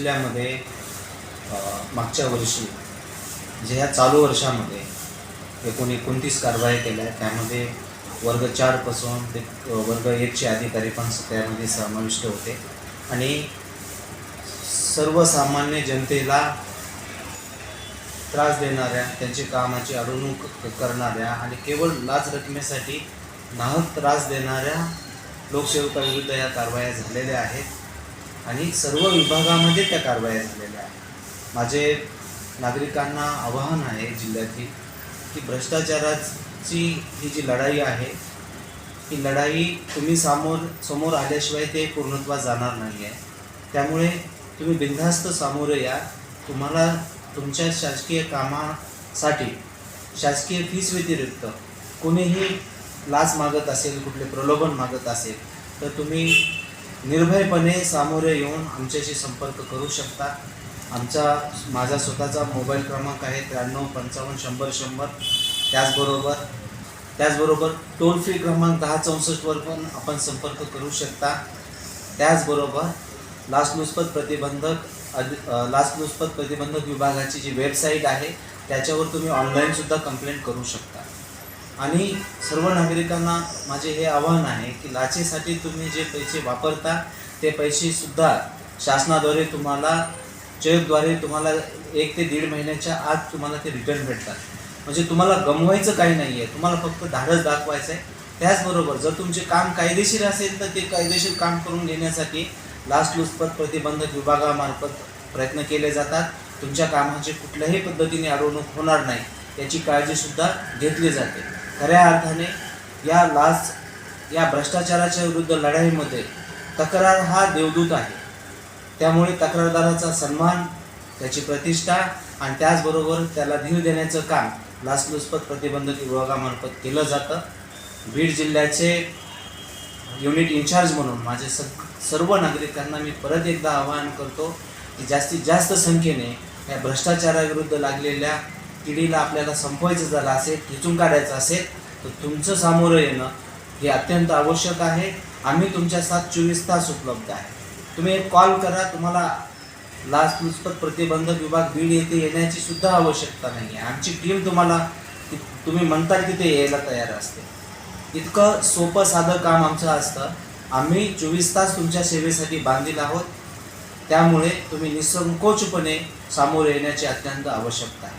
जिल्ह्यामध्ये मागच्या वर्षी म्हणजे जे ह्या चालू वर्षामध्ये एकूण एकोणतीस कारवाया केल्या आहेत त्यामध्ये वर्ग चारपासून ते वर्ग एकचे अधिकारी पण त्यामध्ये समाविष्ट होते. आणि सर्वसामान्य जनतेला त्रास देणाऱ्या त्यांची कामाची अडवणूक करणाऱ्या आणि केवळ लाच रकमेसाठी नाहक त्रास देणाऱ्या लोकसेवकाविरुद्ध या कारवाया झालेल्या आहेत. आणि सर्व विभागामध्ये त्या कारवाया झालेल्या आहेत. माझे नागरिकांना आवाहन आहे जिल्ह्यातील की भ्रष्टाचाराची ही जी लढाई आहे ही लढाई तुम्ही समोर समोर आल्याशिवाय ते पूर्णत्वास जाणार नाही आहे त्यामुळे तुम्ही बिनधास्त सामोरे या. तुम्हाला तुमच्या शासकीय कामासाठी शासकीय फीस व्यतिरिक्त कोणीही लाच मागत असेल कुठले प्रलोभन मागत असेल तर तुम्ही निर्भयपणे सामोरे येऊन आमच्याशी संपर्क करू शकता. आमचा माझा स्वतःचा मोबाईल क्रमांक आहे त्र्याण्णव पंचावन्न शंभर शंभर. त्याचबरोबर त्याचबरोबर टोल फ्री क्रमांक दहा चौसष्टवर पण आपण संपर्क करू शकता. त्याचबरोबर लाचलुचपत प्रतिबंधक अधि लाचलुचपत प्रतिबंधक विभागाची जी वेबसाईट आहे त्याच्यावर तुम्ही ऑनलाईनसुद्धा कंप्लेंट करू शकता. आणि सर्व नागरिकांना माझे हे आवाहन आहे की लाचेसाठी तुम्ही जे पैसे वापरता ते पैसेसुद्धा शासनाद्वारे तुम्हाला चेकद्वारे तुम्हाला एक ते दीड महिन्याच्या आत तुम्हाला ते रिटर्न भेटतात. म्हणजे तुम्हाला गमवायचं काही नाही आहे तुम्हाला फक्त धाडस दाखवायचं आहे त्याचबरोबर जर तुमचे काम कायदेशीर असेल तर ते कायदेशीर काम करून घेण्यासाठी लाचलुचपत प्रतिबंधक विभागामार्फत प्रयत्न केले जातात. तुमच्या कामाची कुठल्याही पद्धतीने अडवणूक होणार नाही. याची काळजीसुद्धा घेतली जाते. खऱ्या अर्थाने या लाच या भ्रष्टाचाराच्या विरुद्ध लढाईमध्ये तक्रार हा देवदूत आहे. त्यामुळे तक्रारदाराचा सन्मान त्याची प्रतिष्ठा आणि त्याचबरोबर त्याला धीर देण्याचं काम लाचलुचपत प्रतिबंधक विभागामार्फत केलं जातं. बीड जिल्ह्याचे युनिट इन्चार्ज म्हणून माझे सग सर्व नागरिकांना मी परत एकदा आवाहन करतो की जास्तीत जास्त संख्येने या भ्रष्टाचाराविरुद्ध लागलेल्या किडीला आपल्याला संपवायचं झालं असेल खिचून काढायचं असेल तर तुमचं सामोरं येणं हे अत्यंत आवश्यक आहे. आम्ही तुमच्या साथ चोवीस तास उपलब्ध आहे. तुम्ही एक कॉल करा तुम्हाला लाचलुचपत प्रतिबंधक विभाग बीड येथे येण्याची सुद्धा आवश्यकता नाही आहे. आमची टीम तुम्हाला तुम्ही म्हणताल तिथे यायला तयार असते. इतकं सोपं साधं काम आमचं असतं. आम्ही चोवीस तास तुमच्या सेवेसाठी बांधील आहोत. त्यामुळे तुम्ही निसंकोचपणे सामोरे येण्याची अत्यंत आवश्यकता आहे.